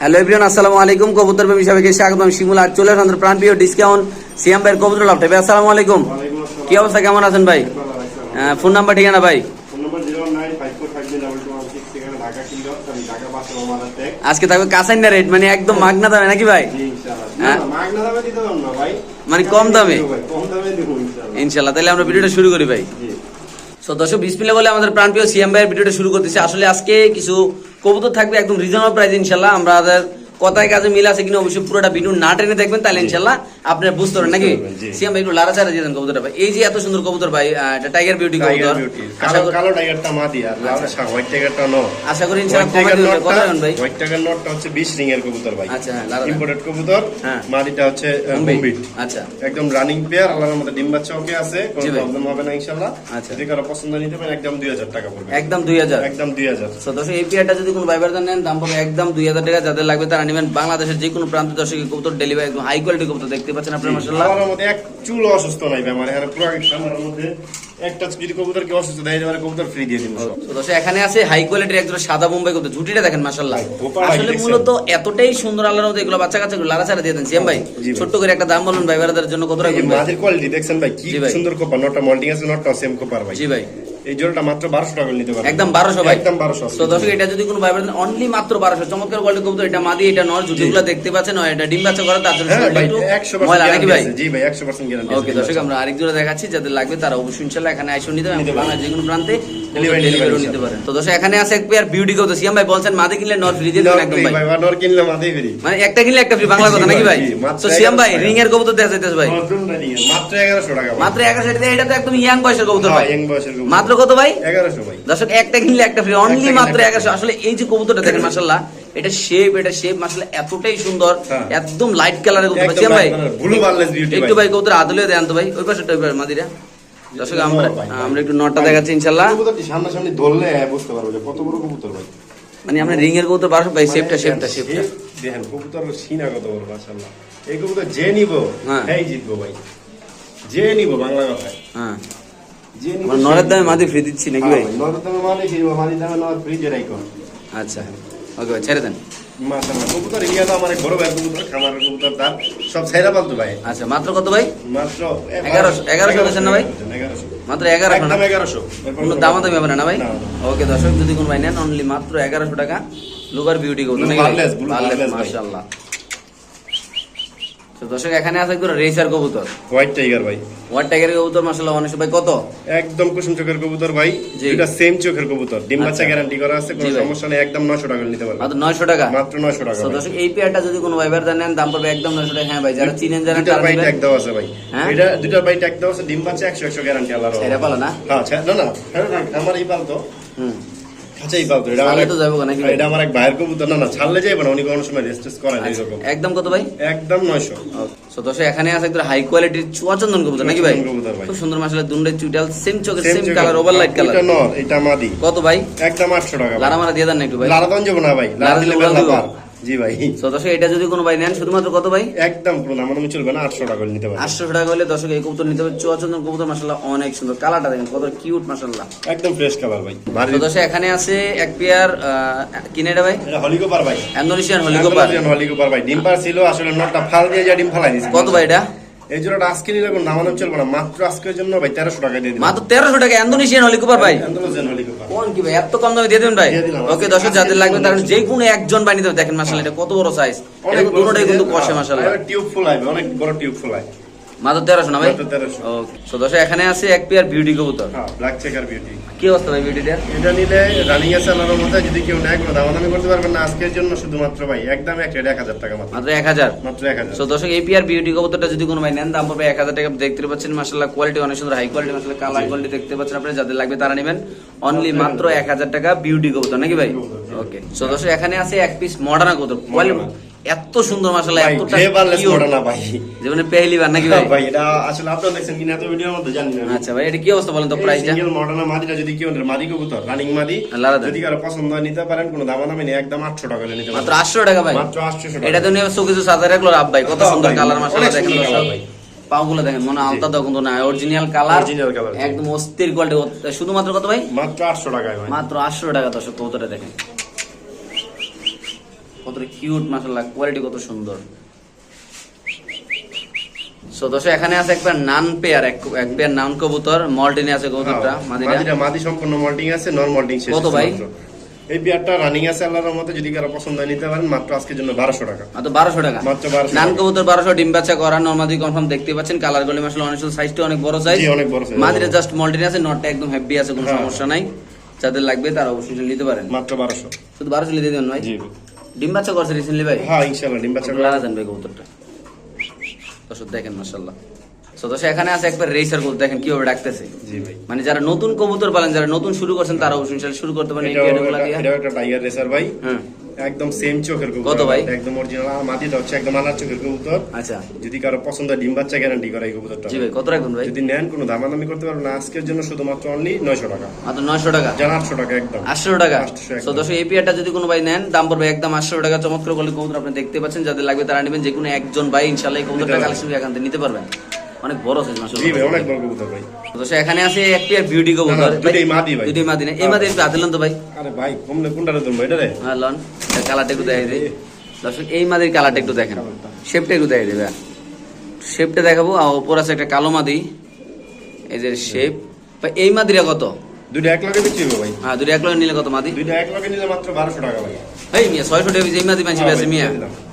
Hello everyone আসসালামু আলাইকুম। কবুতর প্রেমী সবাইকে স্বাগত আমি শিমুল আর চলে আসলাম প্রাণ প্রিয় ডিসকাউন্ট সিএম ভাইয়ের কবুতর লাভ ভাই আসসালামু আলাইকুম। কি অবস্থা? কেমন আছেন ভাই? ফোন নাম্বার ঠিকানা ভাই? আজকে থাকবে কাসাইন্ডা রেট মানে একদম মাগনা দামে নাকি ভাই? মানে কম দামে? ইনশাল্লাহ তাহলে আমরা ভিডিওটা শুরু করি ভাই। সো দর্শক, বিসমিল্লাহ বলে আমাদের প্রাণপ্রিয় সিএম ভাইয়ের ভিডিওটা শুরু করতেছি। আসলে আজকে কিছু কবুতর থাকবে একদম রিজনেবল প্রাইস ইনশাল্লাহ। আমরা আমাদের কথায় কাজে মিল আছে কিনা অবশ্যই পুরোটা ভিডিও না টেনে দেখবেন তাহলে ইনশাল্লাহ আপনারা বুঝতে পারবেন। নাকি। সিএম ভাই একটু লারা চারা দিয়ে দেন কবুতরটা ভাই। এই যে এত সুন্দর কবুতর ভাই এটা টাইগার বিউটি কবুতর। কালো টাইগারটা মাদি আর লাল হোয়াইট টাইগারটা নো আশা করি ইনশাল্লাহ কমে টাইগার কথা বলেন ভাই। হোয়াইট টাইগার নটটা হচ্ছে 20 রিং এর কবুতর ভাই। আচ্ছা হ্যাঁ লারা ইম্পোর্টেড কবুতর। হ্যাঁ। মাদিটা হচ্ছে বোম্বে। বোম্বিট আচ্ছা। একদম রানিং পেয়ার আল্লাহর মধ্যে ডিম বাচ্চা ওকে আছে কোনো প্রবলেম হবে না ইনশাআল্লাহ। আচ্ছা। যদি কারও পছন্দ নিতে পারেন একদম 2000 টাকা পড়বে। একদম দুই হাজার। একদম 2000 সো দর্শক এই পেয়ারটা যদি কোনো ভাইবার নেন দাম পাবে একদম দুই হাজার টাকা। যাদের লাগবে তারা নেবেন বাংলাদেশের যে কোনো প্রান্ত দর্শক কবুতর ডেলিভারি একদম হাই কোয়ালিটি কবুতর দেখতে পাচ্ছেন আপনার মাসাল্লাহ আমার মধ্যে এক চুল অসুস্থ নাই আমার এখানে পুরো আমার মধ্যে একটা যদি কবুতর কি অসুস্থ দেয় কবুতর ফ্রি দিয়ে দিন তো দর্শক এখানে আছে হাই কোয়ালিটির একজন সাদা বোম্বাই কবুতর। ঝুটিটা দেখেন মাসাল্লাহ আসলে মূলত এতটাই সুন্দর আল্লাহর মধ্যে এগুলো বাচ্চা কাচ্চা লারা ছাড়া দিয়ে দেন। সিএম ভাই ছোট্ট করে একটা দাম বলুন ভাই বেড়াদের জন্য কত এই রাখবেন মাঝের কোয়ালিটি দেখছেন ভাই কি। সুন্দর কোপার নটটা মল্টিং আছে নটটা সেম কোপার ভাই। জি ভাই। এই জোড়াটা মাত্র বারোশো টাকা নিতে পারবেন। একদম বারোশো ভাই। একদম বারোশো। তো দর্শক এটা যদি কোনো ভাইবার অনলি মাত্র বারোশো চমৎকার গোল্ডেন কবুতর এটা মাদি এটা নর ঝুটিগুলো দেখতে পাচ্ছেন এটা ডিম বাচ্চা করা তার জন্য হ্যাঁ ভাই একশো নাকি ভাই? জি ভাই একশো পার্সেন্ট গ্যারান্টি ওকে দর্শক আমরা আরেক জোড়া দেখাচ্ছি যাদের লাগবে তারা অবশ্যই ইনশাল্লাহ এখানে আইসো নিতে হবে বাংলার যে কোনো প্রান্তে ডেলিভারি নিতে পারেন। তো দর্শক এখানে আছে এক পেয়ার বিউটি কত সিএম ভাই বলছেন মাদি কিনলে নট ফ্রি দিয়ে দেবেন একদম ভাই। ভাই নর কিনলে মাথায় ফ্রি মানে একটা কিনলে একটা ফ্রি বাংলা কথা নাকি ভাই? তো সিএম ভাই রিং এর কবুতর দেখা যাইতেছে ভাই। মাত্র এগারোশো টাকা মাত্র একা সেটা এটা তো একদম ইয়াং বয়সের কবুতর ভাই। young বয়সের কবুতর। মাত্র কত ভাই? এগারোশো ভাই। দর্শক একটা কিনলে একটা ফ্রি অনলি মাত্র আসলে এই যে কবুতরটা দেখেন এটা শেপ এটা শেপ এতটাই সুন্দর হ্যাঁ। একদম লাইট কালারের কবুতর। ভাই একটু ভাই। কবুতর আদলে দেন তো ভাই। ওই পাশে মাদিরা। দর্শক আমরা। আমরা একটু নটটা দেখাচ্ছি ইনশাল্লাহ। সামনাসামনি ধরলে বুঝতে পারব যে কত বড় কবুতর ভাই। মানে আমরা রিং এর কবুতর বারোশো ভাই মানে শেপটা shape দেখেন কবুতর সিনা কত বড় মাশাআল্লাহ। এই কবুতর যে নিব হ্যাঁ। সেই জিতবো ভাই। যে নিব বাংলা কথায়। হ্যাঁ। যে আমরা নরের দামে মাদি ফ্রি দিচ্ছি নাকি ভাই? নরের দামে মানে সেই মানি দামে নর ফ্রিজের আইকন আচ্ছা। ওকে ভাই ছেড়ে দেন। কবুতর ইয়া তো আমার বড় ভাই কবুতর খামারের কবুতর তার সব ছাইরা পালতো ভাই। আচ্ছা মাত্র কত ভাই? মাত্র এগারোশো- এগারোশো বলেছেন না ভাই? মাত্র এগারোশো না? এগারোশো। কোনো দামাদামি হবে না না ভাই? ওকে দর্শক যদি কোনো ভাই নেন অনলি মাত্র এগারোশো টাকা। লুগার বিউটি কবুতর Blue নাকি ভাই? barless, blue Barless, barless ভাই। মাশাআল্লাহ তো দর্শক এখানে আছে একটু রেসার কবুতর। হোয়াইট টাইগার ভাই। ওয়ার টাইগার কবুতর মাশাআল্লাহ অনেক ভাই কত? একদম কুসুম চোখের কবুতর ভাই। দুইটা সেম চোখের কবুতর। ডিম বাচ্চা আচ্ছা। গ্যারান্টি করা আছে কোনো সমস্যা নেই একদম 900 টাকা নিতে পারবেন মাত্র নয়শো টাকা? মাত্র 900 টাকা তো ভাই। দর্শক এই পেয়ারটা যদি কোনো ভাইবার নেন দাম পড়বে একদম নয়শো টাকা। হ্যাঁ ভাই যারা চিনেন জানেন তারা বাই ট্যাগ দেওয়া আছে ভাই। হ্যাঁ? এটা দুইটার বাই ট্যাগ দেওয়া আছে ডিম বাচ্চা 100 100 গ্যারান্টি আল্লাহর। ছেড়ে পালো না? হ্যাঁ ছে- না না আমার এই পালতো। হুম। খাঁচাই পালতো এটা আমার তো যাব নাকি? এটা আমার এক ভাইয়ের কবুতর। না না ছাড়লে যাইবে না উনি কোনো সময় রেস্ট করেন এইরকম। একদম কত ভাই? একদম 900 সো দর্শক এখানে আছে হাই কোয়ালিটির চুয়াচন্দন কবুতর নাকি ভাই। খুব সুন্দর মাসালে দুন্ডে চুইটাল সেম চোখের সেম কালার এটা নর এটা মাদি। কত ভাই? একদম 800 টাকা লারা মারা দিয়ে দেন না একটু ভাই। লারা দন যাব না ভাই লারা দিলে বেলা। জি ভাই। দর্শক এটা যদি কোনো ভাই নেন শুধুমাত্র কত ভাই? একদম পুরো নাম আমি চলবে না 800 টাকা করে নিতে পারবেন আটশো টাকা হলে দর্শক এই কবুতর নিতে হবে। চুয়াচন্দন কবুতর মাসাল্লাহ অনেক সুন্দর। কালারটা দেখেন কত কিউট মাসাল্লাহ একদম ফ্রেশ কালার ভাই ভারী। তো দর্শক এখানে আছে এক পেয়ার কিনে এটা ভাই? হলিকোপার ভাই। অ্যান্ডোনেশিয়ান হলিকোপার। হলিকোপার ভাই। ডিম পার ছিল আসলে নটটা ফাল দিয়ে যা ডিম ফালাই কত ভাই এটা? এই জোড়াটা আজকে নিলে নামানো চলবে না মাত্র আজকের জন্য ভাই 1300 টাকা দিয়ে মাত্র তেরোশো টাকা অ্যান্ডোনেশিয়ান হলিকোপার ভাই। আন্দোলন কোন কি ভাই এত কম দামে দিয়ে দেবেন ভাই? ওকে দর্শক যাদের লাগবে তার যে কোনো একজন বানিয়ে দেবে। দেখেন মাসাল এটা কত বড় সাইজ এটা দুটোটাই কিন্তু কষে মাসাল টিউব ফুল আইবে অনেক বড় টিউব ফুল আইবে। মাত্র তেরোশো না ভাই? মাত্র 1300 ওকে তো দর্শক এখানে আছে এক পেয়ার বিউটি কবুতর। হ্যাঁ ব্ল্যাক চেকার বিউটি কি অবস্থা ভাই বিউটিটা এটা নিলে রানিং আছে আল্লাহর মধ্যে যদি কেউ নেয় কোনো দামাদামি করতে পারবেন না আজকের জন্য শুধুমাত্র ভাই একদম এক রেট 1000 টাকা মাত্র। মাত্র এক হাজার? মাত্র 1000 তো দর্শক এই পেয়ার বিউটি কবুতরটা যদি কোনো ভাই নেন দাম পড়বে এক হাজার টাকা। দেখতে পাচ্ছেন মাসাল্লাহ কোয়ালিটি অনেক সুন্দর হাই কোয়ালিটি মাসাল্লাহ কালার কোয়ালিটি দেখতে পাচ্ছেন আপনি যাদের লাগবে তারা নেবেন। অনলি মাত্র এক হাজার টাকা বিউটি কবুতর নাকি ভাই? ওকে তো দর্শক এখানে আছে এক পিস মডার্না কবুতর। এত সুন্দর এতটা না ভাই। জীবনে পেহলি বার নাকি ভাই? ভাই এটা আসলে আপনারা দেখছেন কিনা ভিডিওর মধ্যে জানি না। আচ্ছা ভাই এটা কি অবস্থা বলেন তো প্রাইসটা? সিঙ্গেল মডার্ন মাদিটা যদি কেউ মাদি কবুতর রানিং মাদি যদি কারও পছন্দ হয় নিতে পারেন কোনো নেই একদম 800 টাকা নিতে মাত্র পারেন আটশো টাকা ভাই? মাত্র 800 টাকা। এটা তো নিয়ে রাখল আপ ভাই কত সুন্দর কালার দেখেন ভাই। পাগুলো দেখেন মনে আলতা কিন্তু না অরিজিনাল কালার colour, জি। একদম অস্থির কোয়ালিটি শুধুমাত্র কত ভাই? মাত্র 800 টাকায় ভাই। মাত্র আটশো টাকা দর্শক কবুতরটা দেখেন। কত কত কিউট কোয়ালিটি কত সুন্দর। সো দর্শক এখানে আছে একবার নান পেয়ার এক নান কবুতর মল্টিনে আছে কবুতরটা মাদিটা মাদি সম্পূর্ণ মল্টিং আছে নন মল্টিং শেষ কত ভাই? এই বিয়ারটা রানিং আছে আল্লাহর মতে যদি কারও পছন্দ হয় নিতে পারেন মাত্র আজকের জন্য বারোশো টাকা। মাত্র বারোশো টাকা। মাত্র 1200 নান কবুতর বারোশো ডিম বাচ্চা করা নর্মাদি কনফার্ম দেখতে পাচ্ছেন কালার গুলি মাসাল অনেক সাইজটা অনেক বড় সাইজ জি, অনেক বড়। মাদিরা জাস্ট মল্টিনে আছে নটটা একদম হ্যাপি আছে কোনো হ্যাঁ। সমস্যা নাই। যাদের লাগবে তারা অবশ্যই নিতে পারেন। মাত্র বারোশো। শুধু বারোশো দিয়ে দেবেন ভাই? জি ডিম বাচ্চা করছে রিসেন্টলি ভাই? হ্যাঁ ইনশাল্লাহ ডিম বাচ্চা লাগা জানবে কবুতরটা। দর্শক দেখেন দর্শক এখানে আছে একবার রেসার কবুতর দেখেন কীভাবে ডাকতেছে। জি ভাই। মানে যারা নতুন কবুতর পালেন যারা নতুন শুরু করছেন তারা শুরু করতে পারেন এই এটাও দিয়ে। এটাও একটা টাইগার রেসার ভাই। হ্যাঁ। একদম সেম চোখের কবুতর। কত ভাই? একদম অরিজিনাল মাটিটা হচ্ছে একদম আনার চোখের কবুতর। আচ্ছা। যদি কারও পছন্দ ডিম বাচ্চা গ্যারান্টি করে এই কবুতরটা। জি ভাই কত রাখবেন ভাই? যদি নেন কোনো দামাদামি করতে পারবেন না। আজকের জন্য শুধুমাত্র অনলি নয়শো টাকা। মাত্র নয়শো টাকা? জান আটশো টাকা একদম। আটশো টাকা? 800 একদম। তো দর্শক এই যদি কোনো ভাই নেন দাম পড়বে একদম আটশো টাকা। চমৎকার বলে কবুতর আপনি দেখতে পাচ্ছেন। যাদের লাগবে তারা নেবেন যে কোনো একজন ভাই ইনশাল্লাহ এই কবুতরটা। কালেকশন এখান থেকে নিতে পারবেন। অনেক বড় সাইজ জি ভাই অনেক বড় কবুতর ভাই। দর্শক এখানে আছে এক পেয়ার বিউটি কবুতর। দুইটাই মাদি ভাই। দুইটাই মাদি না। এই মাদি একটু তো ভাই। আরে ভাই কমলে কোনটারে ধরবো এটা রে? হ্যাঁ লন। কালারটা একটু দেখাই দিই। দর্শক এই মাদির কালারটা একটু দেখেন। শেপটা একটু দেখাই দেবে শেপটা দেখাবো। আর ওপর আছে একটা কালো মাদি। এই যে শেপ এই মাদিরা কত? দুইটা এক লগে বিক্রি ভাই। হ্যাঁ দুটো এক লগে নিলে কত মাদি? দুইটা এক লগে নিলে মাত্র বারোশো টাকা ভাই এই মিয়া ছয়শো টাকা এই মাদি পাঁচি হ্যাঁ মিয়া।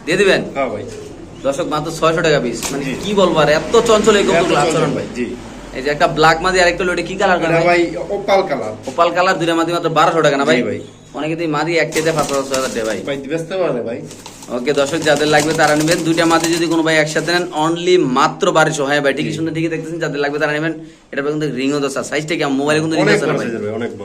দিয়ে দিবেন? হ্যাঁ ভাই। দর্শক মাত্র ছয়শো টাকা পিস মানে কি বলব আর এত চঞ্চল এই কত আচরণ ভাই, জি। এই যে একটা ব্ল্যাক মাদি আর একটা লোটে কি কালার করে ভাই? ওপাল কালার ওপাল কালার দুইটা মাদি মাত্র বারোশো টাকা না ভাই? ভাই। অনেকে তো মাদি এক কেজি পাঁচ হাজার ভাই। ভাই ব্যস্ত পারে ভাই। ওকে দর্শক যাদের লাগবে তারা নেবেন। দুইটা মাঝে যদি কোনো ভাই একসাথে নেন অনলি মাত্র বারোশো। হ্যাঁ ভাই ঠিকই শুনে ঠিকই দেখতেছেন যাদের লাগবে তারা নেবেন। এটা কিন্তু রিং ও দশা সাইজটা কেমন? মোবাইলে কিন্তু রিং আছে ভাই।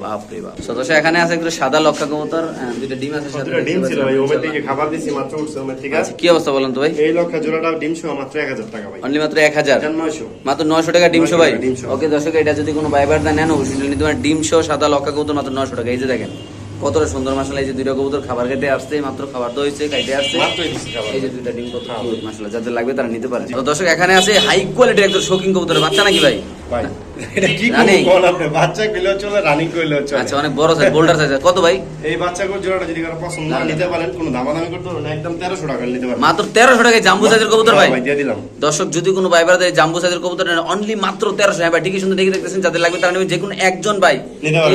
বাপরে বাপ। সদস্য এখানে আছে একটু সাদা লক্ষা কবুতর দুইটা ডিম আছে সাথে। দুইটা ডিম ছিল ভাই ওমের থেকে খাবার দিছি মাত্র উঠছে ওমের থেকে। আচ্ছা কি অবস্থা বলেন তো ভাই? এই লক্ষা জোড়াটা ডিম সহ মাত্র এক হাজার টাকা ভাই। অনলি মাত্র এক হাজার? এটা নয়শো। মাত্র নয়শো টাকা ডিমশো 900 ভাই? ওকে দর্শক এটা যদি কোনো বাইবার দেন নেন অবশ্যই নিতে পারেন ডিমশো সাদা লক্ষা কবুতর মাত্র নয়শো টাকা। এই যে দেখেন কতটা সুন্দর মশলা এই যে দুইটা কবুতর খাবার খেতে আসছে মাত্র খাবার তো হয়েছে খাইতে আসছে। এই যে দুইটা ডিম কত মশলা যাদের লাগবে তারা নিতে পারে। তো দর্শক এখানে আছে হাই কোয়ালিটির একদম শৌখিন কবুতরের বাচ্চা নাকি ভাই? ভাই। এটা কি কোন আপনি বাচ্চা গেলেও চলে রানিং করলেও চলে। আচ্ছা অনেক বড় সাইজ বোল্ডার সাইজ কত ভাই? এই বাচ্চাগুলো জোড়াটা যদি কারও পছন্দ না না, না। নিতে পারেন কোনো দামাদামি করতে হবে একদম তেরোশো টাকা নিতে পারেন। মাত্র তেরোশো টাকায় জাম্বু সাইজের কবুতর ভাই? হ্যাঁ দিয়ে দিলাম। দর্শক যদি কোনো ভাই দেয় জাম্বু সাইজের কবুতর অনলি মাত্র হ্যাঁ ভাই ঠিকই সুন্দর দেখতেছেন যাদের লাগবে তারা নেবেন যে কোনো একজন ভাই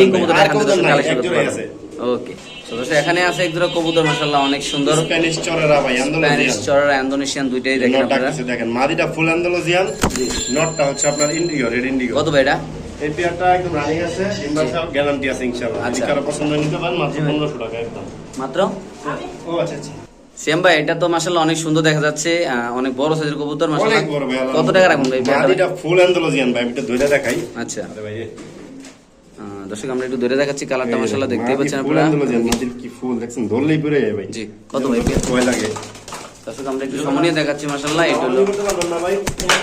এই কবুতর কালেকশন করতে। ওকে দর্শক এখানে আছে এক জোড়া কবুতর মাশাআল্লাহ অনেক সুন্দর। স্প্যানিশ চরেরা ভাই স্প্যানিশ আন্দোলন চড়া ইন্দোনেশিয়ান দুইটাই দেখেন আপনারা। দেখেন মাদিটা ফুল নটটা হচ্ছে আপনার ইন্ডিগো রেড ইন্ডিগো। কত ভাই এটা? এই পেয়ারটা একদম রানিং আছে ডিম্বাচ্চা গ্যারান্টি আছে ইনশাআল্লাহ। আচ্ছা। কারও পছন্দ নিতে পারেন মাত্র জি ভাই। পনেরোশো টাকা একদম। মাত্র? ও আচ্ছা আচ্ছা। সিয়াম ভাই এটা তো মাশাআল্লাহ অনেক সুন্দর দেখা যাচ্ছে অনেক বড় সাইজের কবুতর মাশাআল্লাহ। কত টাকা রাখুন ভাই মাদিটা ফুল ভাই ধরে দেখাই। আচ্ছা। আরে ভাই দর্শক আমরা একটু ধরে দেখাচ্ছি কালারটা মাশাআল্লাহ দেখতেই পাচ্ছেন আপনারা। কি ফুল দেখছেন? ধরলেই পড়ে যায় ভাই। জি, কত ভাই? ভয় লাগে। দর্শক আমরা একটু সময় দেখাচ্ছি মাশাআল্লাহ এটা হলো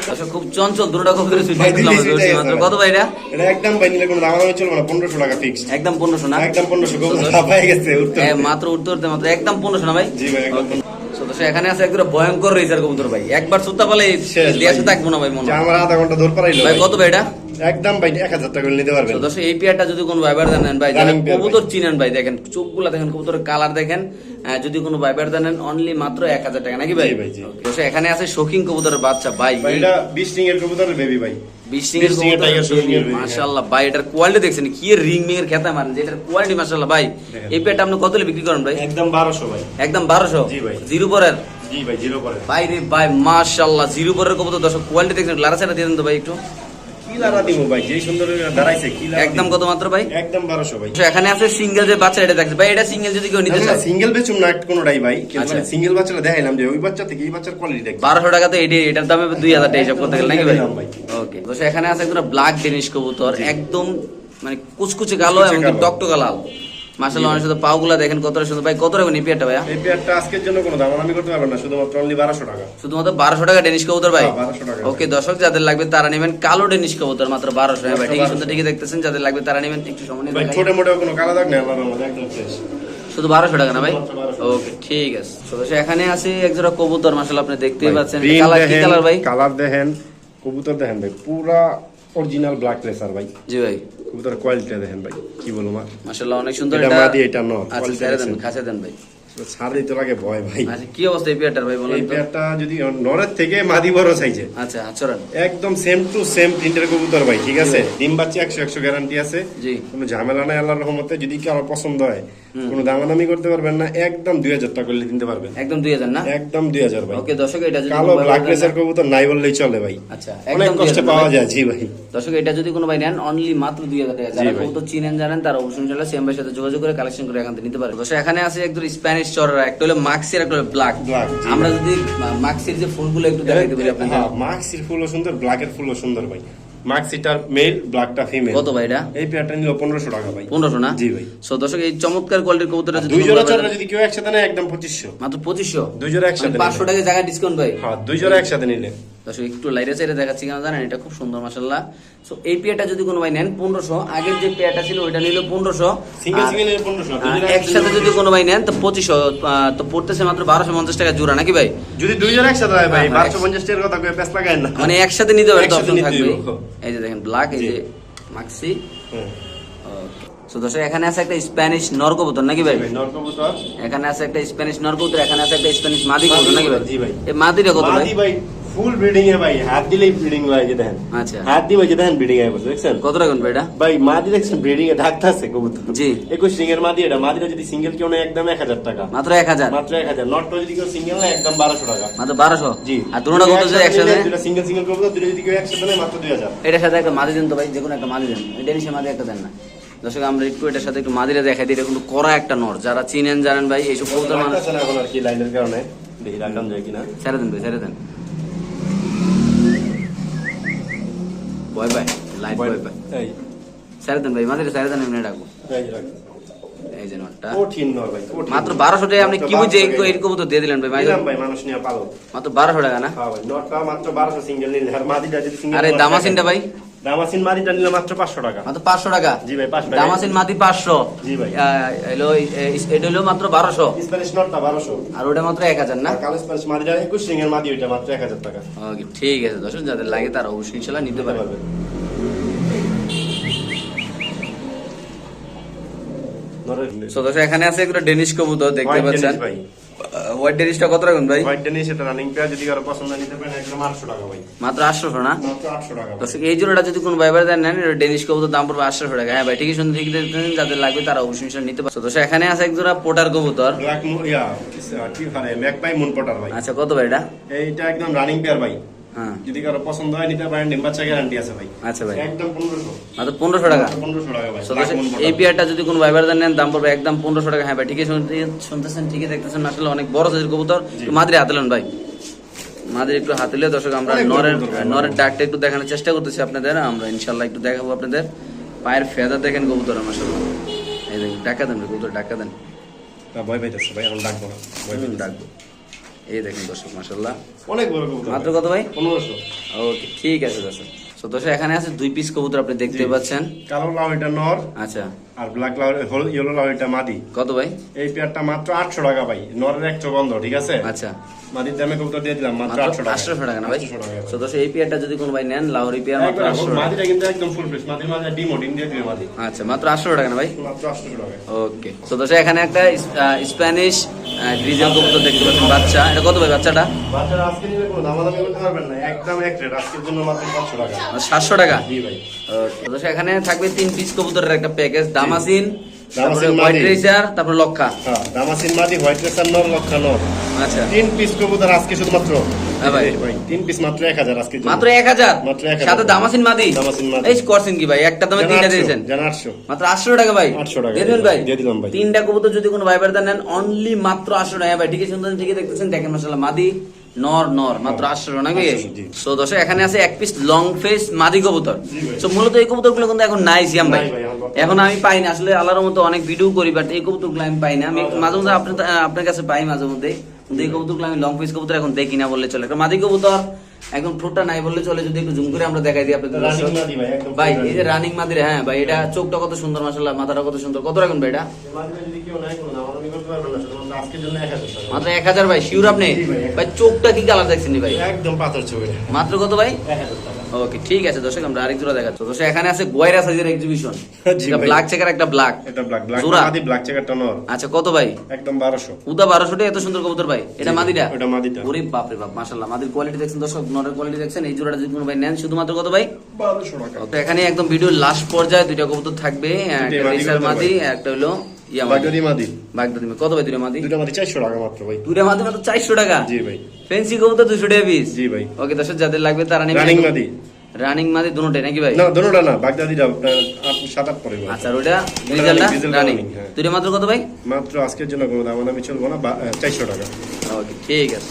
দর্শক খুব চঞ্চল দুটোটা কবুতরের সুইট দিলাম মাত্র। কত ভাই এটা? এটা একদম ভাই নিলে কোনো চলবে না পনেরোশো টাকা ফিক্সড একদম পনেরোশো না? একদম পনেরোশো তো দর্শক- গেছে উঠতে হ্যাঁ, মাত্র উঠতে উঠতে মাত্র। একদম পনেরোশো না ভাই? জি ভাই একদম এখানে আছে একদম ভয়ঙ্কর রেসার কবুতর ভাই। একবার সুত্তা পালে থাকব না ভাই মনে হয়। আমার আধা ঘণ্টা ধর পারাইলো ভাই। কত ভাই এটা? একদম ভাই এক হাজার টাকা নিতে পারবেন। তো দর্শক এই পেয়ারটা যদি কোনো ভাইবার দেন ভাই কবুতর চিনেন ভাই দেখেন চোখগুলা দেখেন কবুতরের কালার দেখেন যদি কোনো ভাইবার দেন অনলি মাত্র এক হাজার টাকা নাকি ভাই. দর্শক এখানে আছে শৌখিন কবুতরের বাচ্চা ভাই এটা বিশ রিং এর কবুতরের বেবি ভাই এটার কোয়ালিটি দেখছেন কি রিং খেতা মারেন এটার কোয়ালিটি। এই পেয়ারটা আপনি কত বিক্রি করেন ভাই? একদম বারোশো ভাই। একদম বারোশো? জি ভাই। জিরো পরের? জি ভাই জিরো করে ভাই রে ভাই মাশাআল্লাহ জিরো পরের কবুতর দর্শক কোয়ালিটি দেখছেন লারাসাটা দিয়ে দেন তো ভাই একটু। একদম কত মাত্র ভাই? একদম বারোশো ভাই। এখানে আছে সিঙ্গেল যে বাচ্চা এটা দেখছে। ভাই এটা সিঙ্গেল যদি কেউ নিতে চায়। সিঙ্গেল বেচুম না কোনোটাই ভাই। আচ্ছা। সিঙ্গেল বাচ্চাটা দেখাইলাম যে ওই বাচ্চা থেকে এই বাচ্চার কোয়ালিটি বারোশো টাকা তো এটি এটার দামে দুই হাজার টাকা হিসাব করতে গেলে নাকি ভাই? ওকে তো এখানে আছে একদম ব্ল্যাক ডেনিশ কবুতর একদম মানে কুচকুচে কালো এবং। টকটকা লাল। অনেক পাওগুলা দেখেন কতটা সুন্দর। ভাই কত রাখবেন এই পেয়ারটা ভাইয়া? এই পেয়ারটা আজকের জন্য কোনো দামাদামি করতে পারবেন না শুধুমাত্র অনলি টাকা। শুধুমাত্র টাকা ডেনিশ কবুতর ভাই? হ্যাঁ, 1200 টাকা। ওকে দর্শক যাদের লাগবে তারা নেবেন কালো ডেনিশ কবুতর মাত্র হ্যাঁ ভাই মাত্র ঠিকই 1200 সুন্দর ঠিকই দেখতেছেন যাদের লাগবে তারা নেবেন একটু সময় ভাই ছোট মোটো কোনো কালা দাগ নেই আল্লাহর মধ্যে একদম ফ্রেশ শুধু বারোশো টাকা না ভাই? ওকে ঠিক আছে। তো এখানে আছে এক জোড়া কবুতর মাসাল্লাহ আপনি দেখতেই পাচ্ছেন। কালার কি কালার ভাই? কালার দেখেন কবুতর দেখেন ভাই পুরা অরিজিনাল ব্ল্যাক লেসার ভাই। জি ভাই। কবুতর কোয়ালিটি দেখেন ভাই কি বলব মা? মাসাল্লাহ অনেক সুন্দর এটা মা মাদি, এটা নর। আচ্ছা দেন খাসে দেন ভাই। ছাড় দিতে লাগে ভয় ভাই। আচ্ছা কি অবস্থা এই পেয়ারটার ভাই বলেন এই পেয়ারটা যদি নরের থেকে মাদি বড় সাইজে আচ্ছা আচরণ একদম সেম টু সেম প্রিন্টের কবুতর ভাই ঠিক আছে? ডিম বাচ্চা একশো একশো গ্যারান্টি আছে। জি। কোনো ঝামেলা নাই আল্লাহর রহমতে যদি পছন্দ হয় কোনো দামাদামি করতে পারবেন না একদম দুই হাজার টাকা করলে কিনতে পারবেন। একদম দুই হাজার না? একদম দুই হাজার ভাই। ওকে দর্শক এটা যদি কালো ভাই ব্ল্যাক না- কবুতর নাই বললেই চলে ভাই। আচ্ছা অনেক কষ্টে পাওয়া যায় জি ভাই। দর্শক এটা যদি কোনো ভাই নেন অনলি মাত্র দুই হাজার টাকা। যারা কবুতর চিনেন জানেন তারা অবশ্যই সেম ভাইয়ের সাথে যোগাযোগ করে কালেকশন করে এখান থেকে নিতে পারে দর্শক এখানে আছে একদম স্প্যানিশ চড়রা একটা হলো একটা হলো ব্ল্যাক আমরা যদি মাক্সির যে ফুলগুলো একটু পারি আপনাদের হ্যাঁ মাক্সির ফুলও সুন্দর ব্ল্যাকের ফুলও সুন্দর ভাই। মেল ব্ল্যাকটা ফিমেল কত ভাই এটা? এই পেয়ারটা নিল পনেরোশো টাকা ভাই। পনেরোশো না? জি ভাই। সো দর্শক এই চমৎকার কোয়ালিটির কবুতরটা যদি দুই জোড়া যদি কেউ একসাথে নেয় একদম পঁচিশশো। মাত্র পঁচিশশো? দুই জোড়া একসাথে পাঁচশো টাকা জায়গায় ডিসকাউন্ট ভাই। হ্যাঁ দুই জোড়া একসাথে নিলে। দর্শক একটু লাইটে সাইডে দেখাচ্ছি কেন জানেন? এটা খুব সুন্দর মাসাল্লাহ সো এই পেয়ারটা যদি কোনো ভাই নেন পনেরোশো। আগের যে পেয়ারটা ছিল ওইটা নিল পনেরোশো। জোড়া একসাথে যদি কোনো ভাই নেন তো পঁচিশশো তো পড়তেছে মাত্র বারোশো পঞ্চাশ টাকা জোড়া নাকি ভাই? যদি দুই জোড়া একসাথে হয় ভাই হ্যাঁ, হ্যাঁ, বারোশো পঞ্চাশ টাকার কথা প্যাস লাগায় না। মানে একসাথে নিতে হবে অপশন থাকবে। এই যে দেখেন ব্ল্যাক এই যে মাক্সি। তো দর্শক এখানে আছে একটা স্প্যানিশ নরকবুতর নাকি ভাই? নরকবুতর। এখানে আছে একটা স্প্যানিশ নরকবুতর এখানে আছে একটা স্প্যানিশ মাদি কবুতর নাকি ভাই? জি ভাই। এই মাদিটা কত ভাই? মাদি ভাই ফুল ব্রিডিং এ ভাই হাত দিলেই ব্রিডিং হয় যে দেখেন। আচ্ছা। হাত দিয়ে যে দেখেন ব্রিডিং বসে দেখছেন? কত রাখুন ভাই এটা? ভাই মাদি দেখছেন ব্রিডিং এ কবুতর। জি। মাদি এটা। মাদিটা যদি সিঙ্গেল কেউ নেয় একদম এক হাজার টাকা। মাত্র এক হাজার? মাত্র নটটা যদি কেউ সিঙ্গেল একদম টাকা। মাত্র জি। আর যদি একসাথে দুটা সিঙ্গেল সিঙ্গেল দুটো যদি কেউ একসাথে নেয় মাত্র দুই হাজার। এটার সাথে একটা মাদি দেন তো ভাই যে কোনো একটা মাদি দেন। নিচে মাদি একটা দেন না। দর্শক আমরা একটু এটার সাথে একটু মাদিরা দেখাই দিই। এটা কিন্তু কড়া একটা নর। যারা চিনেন জানেন ভাই এইসব কবুতর মানুষ এখন আর কি লাইনের কারণে। দেখি রাখলাম যায় কিনা। ছেড়ে দেন ভাই ছেড়ে দেন। ভয় পাই লাইট বয় পাই এই ছেড়ে দেন ভাই মাঝে ছেড়ে দেন এমনি ডাকবো এই যে নরটা কঠিন নয় ভাই মাত্র বারোশো টাকা আপনি কি বুঝে এরকম এই কবুতর দিয়ে দিলেন ভাই ভাই ভাই মানুষ নিয়ে পালো মাত্র বারোশো টাকা না হ্যাঁ ভাই নটটা মাত্র 1200 সিঙ্গেল নিলে আর মাদিটা যদি সিঙ্গেল আরে দামাসিনটা ভাই দামাসিন মাদিটা নিলে মাত্র পাঁচশো টাকা। মাত্র পাঁচশো টাকা? জি ভাই, 500 দামাসিন মাদি পাঁচশো। জি ভাই। এলো এটা হলো মাত্র বারোশো। স্প্যানিশ নটটা বারোশো। আর ওটা মাত্র এক হাজার না? কালো স্প্যানিশ মাদিটা একুশ রিং এর মাদি ওইটা মাত্র এক হাজার টাকা। ওকে ঠিক আছে দর্শক যাদের লাগে তারা অবশ্যই নিতে পারবে। এখানে আছে একটা ডেনিশ কবুতর দেখতে পাচ্ছেন। হোয়াইট ডেনিশটা কত রাখুন ভাই হোয়াইট ডেনিশ এটা রানিং পেয়ার যদি কারও পছন্দ নিতে পারেন একদম আটশো টাকা ভাই মাত্র আটশোশো না মাত্র আটশো টাকা ভাই। দর্শক এই জোড়াটা যদি কোনো ভাইবার দেন নেন এটা ডেনিশ কবুতর দাম পড়বে আটশোশো টাকা হ্যাঁ ভাই ঠিকই শুনতে ঠিকই দেখতেছেন যাদের লাগবে তারা অবশ্যই সেটা নিতে পারবে তো এখানে আছে এক জোড়া পোটার কবুতর ব্ল্যাক ইয়া, কি হারে, ম্যাকপাই মুন পোটার ভাই আচ্ছা কত ভাই এটা এইটা একদম রানিং পেয়ার ভাই হ্যাঁ যদি কারও পছন্দ হয় নিতে পারেন। ডিম বাচ্চা গ্যারান্টি আছে ভাই। আচ্ছা ভাই। একদম পনেরোশো। মাত্র টাকা? পনেরোশো টাকা ভাই। এই। যদি কোনো ভাইবার নেন দাম পড়বে একদম পনেরোশো টাকা। হ্যাঁ ভাই ঠিকই শুনতে- শুনতেছেন ঠিকই দেখতেছেন। আসলে অনেক বড় সাইজের কবুতর। মাদিরে ভাই। মাদিরে একটু হাতেলে দর্শক আমরা নরের নরের ডাকটা একটু দেখানোর চেষ্টা করতেছি আপনাদের। আমরা ইনশাল্লাহ একটু দেখাবো আপনাদের। পায়ের ফেদা দেখেন কবুতর মাসাল্লাহ এই দেখেন ডাকা দেন কবুতর ডাকা দেন। না, ভয় পাইতেছে ভাই এখন ডাকবো না। ডাকবো। এই দেখেন দর্শক মাসাল্লাহ অনেক বড় মাত্র কত ভাই? পনেরোশো। ওকে ঠিক আছে দর্শক। তো দর্শক এখানে আছে দুই পিস কবুতর আপনি দেখতে পাচ্ছেন। কালো লাউ এটা নর আচ্ছা। আর ব্ল্যাক লাউ ইয়েলো লাউ এটা মাদি। কত ভাই? এই পেয়ারটা মাত্র আটশো টাকা ভাই। নরের এক চোখ বন্ধ ঠিক আছে? আচ্ছা। মাদির দামে কবুতর দিয়ে দিলাম মাত্র মাত্র আটশো টাকা। আটশোশো টাকা না ভাই? 800 তো দর্শক এই পেয়ারটা যদি কোনো ভাই নেন লাহোরি পেয়ার মাত্র একবার আটশো টাকা। মাদিটা কিন্তু একদম ফুল ফ্রেশ মাদির মাঝে ডিমো ডিম দিয়ে দিবে মাদি। আচ্ছা মাত্র আটশো টাকা না ভাই? মাত্র আটশো টাকা। ওকে। তো দর্শক এখানে একটা স্প্যানিশ গ্রিজেল কবুতর দেখতে পাচ্ছেন বাচ্চা। এটা কত ভাই বাচ্চাটা? বাচ্চারা আজকে নিলে কোনো দামাদামি করতে পারবেন না। একদম এক রেট আজকের জন্য মাত্র পাঁচশো টাকা। সাতশো টাকা। জি ভাই। তো দর্শক এখানে থাকবে তিন পিস কবুতরের একটা প্যাকেজ দামাসিন তারপরে হোয়াইট রেসার তারপরে লক্ষা। হ্যাঁ দামাসিন মাদি হোয়াইট রেসার নর লক্ষা নর। আচ্ছা। তিন পিস কবুতর আজকে শুধুমাত্র। হ্যাঁ ভাই। তিন পিস মাত্র এক হাজার আজকে মাত্র এক হাজার? মাত্র 1000 সাথে দামাসিন মাদি? দামাসিন মাদি। এই করছেন কি ভাই? একটা দামে তিনটা দিয়েছেন। জানা আটশো। মাত্র আটশো টাকা ভাই। 800 টাকা। দিয়ে ভাই? দিয়ে দিলাম ভাই। তিনটা কবুতর যদি কোনো ভাই বাড়িতে নেন অনলি মাত্র আটশো টাকা। ভাই ঠিকই শুনতেছেন ঠিকই দেখতেছেন। দেখেন মাদি। নর নর মাত্র আটশো নাকি? 800 জি। সো দর্শক এখানে আছে এক পিস লং ফেস মাদি কবুতর। সো মূলত এই কবুতরগুলো কিন্তু এখন নাই সিয়াম ভাই। এখন আমি পাই না। আসলে আল্লাহর মতো অনেক ভিডিও করি বাট এই কবুতরগুলো আমি পাই না। আমি মাঝে মধ্যে আপনার আপনার কাছে পাই মাঝে মধ্যে। কিন্তু এই কবুতরগুলো আমি লং ফেস কবুতর এখন দেখি না বললে চলে। একটা মাদি কবুতর একদম ঠোঁটটা নাই বললে চলে। যদি একটু জুম করে আমরা দেখাই দিই আপনাদের ভাই এই যে রানিং মাদির হ্যাঁ ভাই এটা চোখটা কত সুন্দর মাসাল্লাহ মাথাটা কত সুন্দর। কত রাখুন ভাই এটা? মাত্র এক হাজার ভাই শিউর আপনি? ভাই। চোখটা কি কালার দেখছেন ভাই? একদম পাথর ছবি। মাত্র কত ভাই? ওকে ঠিক আছে দর্শক আমরা আরেক জোড়া দেখাচ্ছি। দর্শক এখানে আছে গোয়রা সাইজের এক্সিবিশন এটা ব্ল্যাক চেকার একটা ব্ল্যাক এটা ব্ল্যাক ব্ল্যাক জোড়া? মাদি ব্ল্যাক চেকারটা নর। আচ্ছা কত ভাই? একদম বারোশো। উদা বারোশোটা এত সুন্দর কবুতর ভাই। এটা মাদিটা? ওটা মাদিটা। ওরে বাপ রে বাপ মাশাআল্লাহ মাদির কোয়ালিটি দেখছেন দর্শক নরের কোয়ালিটি দেখছেন। এই জোড়াটা যদি কোনো ভাই নেন শুধুমাত্র কত ভাই? বারোশো টাকা। তো এখানে একদম ভিডিওর লাস্ট পর্যায়ে দুইটা কবুতর থাকবে একটা মাদি মাদি একটা হলো ইয়া বাগদাদি মাদি। বাগদাদি কত ভাই দুইটা মাদি? দুটা মাদি চারশো টাকা মাত্র ভাই। দুইটা মাদি মাত্র চারশো টাকা? জি ভাই। ফেন্সি কবুতর দুশো টাকা পিস জি ভাই। ওকে দর্শক যাদের লাগবে তারা রানিং মাদি। রানিং মাদি দুটোটাই নাকি ভাই? না দোনোটা না বাগদাদিটা সাত আট পরে আচ্ছা ওটা রানিং হ্যাঁ। দুইটা মাত্র কত ভাই? মাত্র আজকের জন্য কোনো দাম আমি চলবো না চারশো টাকা। ওকে ঠিক আছে।